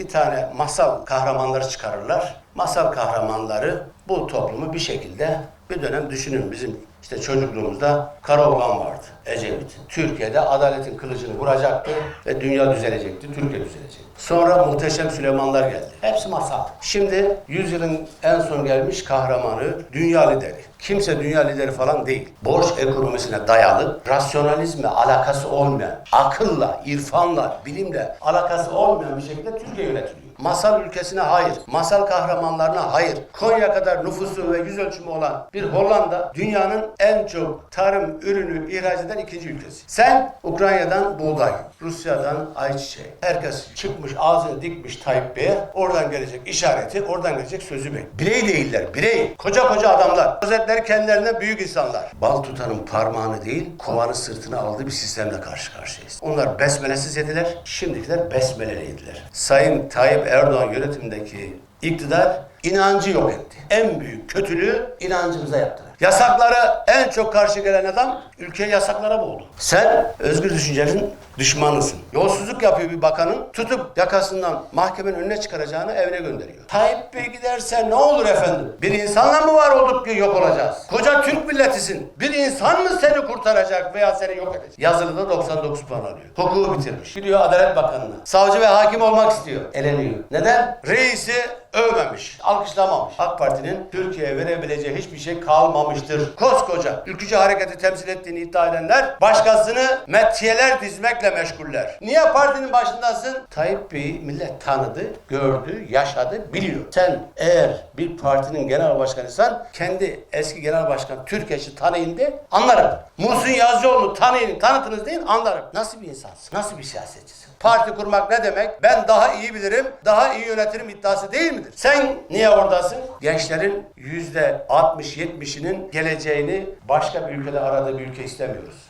bir tane masal kahramanları çıkarırlar. Masal kahramanları bu toplumu bir şekilde bir dönem düşünün bizim işte çocukluğumuzda Karaoğlan vardı. Ecevit. Türkiye'de adaletin kılıcını vuracaktı ve dünya düzelecekti, Türkiye düzelecekti. Sonra muhteşem Süleymanlar geldi. Hepsi masal. Şimdi yüzyılın en son gelmiş kahramanı, dünya lideri. Kimse dünya lideri falan değil. Borç ekonomisine dayalı, rasyonalizmle alakası olmayan, akılla, irfanla, bilimle alakası olmayan bir şekilde Türkiye yönetiliyor. Masal ülkesine hayır, masal kahramanlarına hayır. Konya kadar nüfusu ve yüz ölçümü olan bir Hollanda dünyanın en çok tarım ürünü ihraç eden ikinci ülkesi. Sen Ukrayna'dan buğday, Rusya'dan ayçiçeği. Herkes çıkmış ağzını dikmiş Tayyip Bey'e. Oradan gelecek işareti, oradan gelecek sözü bey. Birey değiller, birey. Koca koca adamlar. Özetleri kendilerinden büyük insanlar. Bal tutanın parmağını değil, kovanı sırtına aldığı bir sistemle karşı karşıyayız. Onlar besmelesiz yediler, şimdikiler besmeleli yediler. Sayın Tayyip Erdoğan yönetimindeki iktidar inancı yok etti. En büyük kötülüğü inancımıza yaptılar. Yasaklara en çok karşı gelen adam ülkeyi yasaklara boğdu. Sen özgür düşüncenin düşmanısın. Yolsuzluk yapıyor bir bakanın tutup yakasından mahkemenin önüne çıkaracağını evine gönderiyor. Tayyip Bey giderse ne olur efendim? Bir insanla mı var olduk ki yok olacağız? Koca Türk milletisin. Bir insan mı seni kurtaracak veya seni yok edecek? Yazılıda 99 puan alıyor. Hukuku bitirmiş. Gidiyor Adalet Bakanı'na. Savcı ve hakim olmak istiyor. Eleniyor. Neden? Reisi övmemiş, alkışlamamış. AK Parti'nin Türkiye'ye verebileceği hiçbir şey kalmamıştır. Koskoca ülkücü hareketi temsil ettiğini iddia edenler başkasını metiyeler dizmekle meşguller. Niye partinin başındasın? Tayyip Bey'i millet tanıdı, gördü, yaşadı, biliyor. Sen eğer bir partinin genel başkanıysan kendi eski genel başkan Türkeş'i tanıyın de anlarım. Muhsin Yazıcıoğlu tanıyın, tanıtınız deyin anlarım. Nasıl bir insansın? Nasıl bir siyasetçisin? Parti kurmak ne demek? Ben daha iyi bilirim, daha iyi yönetirim iddiası değil midir? Sen niye oradasın? Gençlerin yüzde 60-70'inin geleceğini başka bir ülkede aradığı bir ülke istemiyoruz.